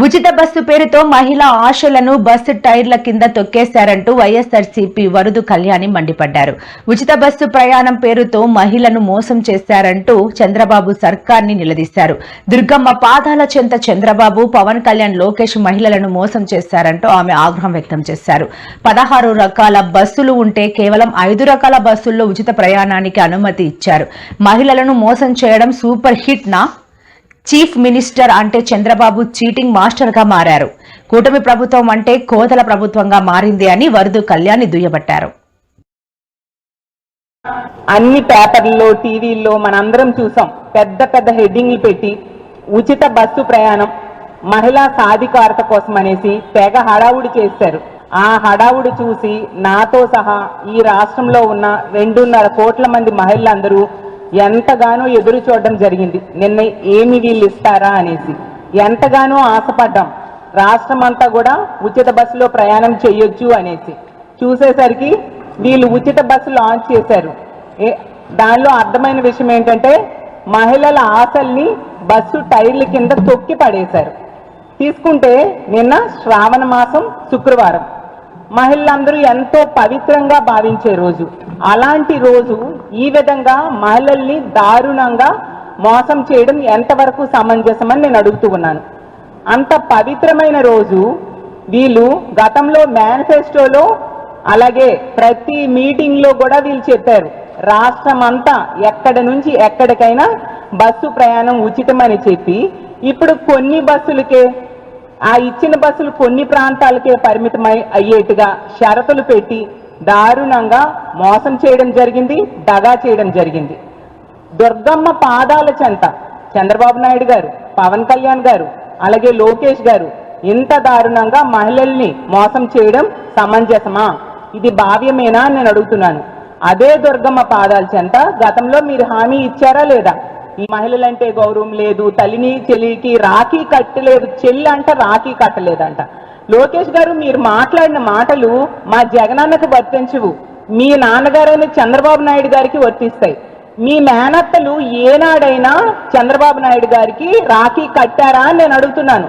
ఉచిత బస్సు పేరుతో మహిళా ఆశలను బస్సు టైర్ల కింద తొక్కేశారంటూ వైఎస్ఆర్సీపీ వరుదు కళ్యాణి మండిపడ్డారు. ఉచిత బస్సు ప్రయాణం పేరుతో మహిళను మోసం చేశారంటూ చంద్రబాబు సర్కార్ని నిలదీశారు. దుర్గమ్మ పాదాల చెంత చంద్రబాబు పవన్ కళ్యాణ్ లోకేష్ మహిళలను మోసం చేశారంటూ ఆమె ఆగ్రహం వ్యక్తం చేశారు. పదహారు రకాల బస్సులు ఉంటే కేవలం ఐదు రకాల బస్సుల్లో ఉచిత ప్రయాణానికి అనుమతి ఇచ్చారు. మహిళలను మోసం చేయడం సూపర్ హిట్ నా చీఫ్ మినిస్టర్ అంటే చంద్రబాబు చీటింగ్ మాస్టర్గా మారారు. కూటమి ప్రభుత్వం అంటే కోతల ప్రభుత్వంగా మారింది అని వరదు కళ్యాణి దుయ్యబట్టారు. అన్ని పేపర్లలో టీవీల్లో మనందరం చూసాం. పెద్ద పెద్ద హెడ్డింగ్లు పెట్టి ఉచిత బస్సు ప్రయాణం మహిళా సాధికారత కోసం అనేసి తెగ హడావుడి చేశారు. ఆ హడావుడి చూసి నాతో సహా ఈ రాష్ట్రంలో ఉన్న రెండున్నర కోట్ల మంది మహిళలందరూ ఎంతగానో ఎదురు చూడడం జరిగింది. నిన్న ఏమి వీళ్ళు ఇస్తారా అనేసి. ఎంతగానో ఆశపడ్డాం. రాష్ట్రం అంతా కూడా ఉచిత బస్సులో ప్రయాణం చేయొచ్చు అనేసి. చూసేసరికి వీళ్ళు ఉచిత బస్సు లాంచ్ చేశారు. దానిలో అర్థమైన విషయం ఏంటంటే మహిళల ఆశల్ని బస్సు టైర్ల కింద తొక్కి పడేశారు. తీసుకుంటే నిన్న శ్రావణ మాసం శుక్రవారం. మహిళలందరూ ఎంతో పవిత్రంగా భావించే రోజు. అలాంటి రోజు ఈ విధంగా మహిళల్ని దారుణంగా మోసం చేయడం ఎంతవరకు సమంజసమని నేను అడుగుతూ ఉన్నాను. అంత పవిత్రమైన రోజు వీళ్ళు గతంలో మేనిఫెస్టోలో అలాగే ప్రతి మీటింగ్లో కూడా వీళ్ళు చెప్పారు. రాష్ట్రం అంతా ఎక్కడ నుంచి ఎక్కడికైనా బస్సు ప్రయాణం ఉచితమని చెప్పి. ఇప్పుడు కొన్ని బస్సులకే ఆ ఇచ్చిన బస్సులు కొన్ని ప్రాంతాలకే పరిమితమై అయ్యేట్టుగా షరతులు పెట్టి దారుణంగా మోసం చేయడం జరిగింది దగా చేయడం జరిగింది. దుర్గమ్మ పాదాల చెంత చంద్రబాబు నాయుడు గారు పవన్ కళ్యాణ్ గారు అలాగే లోకేష్ గారు ఇంత దారుణంగా మహిళల్ని మోసం చేయడం సమంజసమా? ఇది భావ్యమేనా నేను అడుగుతున్నాను. అదే దుర్గమ్మ పాదాల చెంత గతంలో మీరు హామీ ఇచ్చారా లేదా? ఈ మహిళలంటే గౌరవం లేదు తల్లిని చెల్లికి రాఖీ కట్టలేదు చెల్లి అంట రాఖీ కట్టలేదంట. లోకేష్ గారు మీరు మాట్లాడిన మాటలు మా జగనన్నకు వర్తించవు. మీ నాన్నగారైన చంద్రబాబు నాయుడు గారికి వర్తిస్తాయి. మీ మేనత్తలు ఏనాడైనా చంద్రబాబు నాయుడు గారికి రాఖీ కట్టారా అని నేను అడుగుతున్నాను.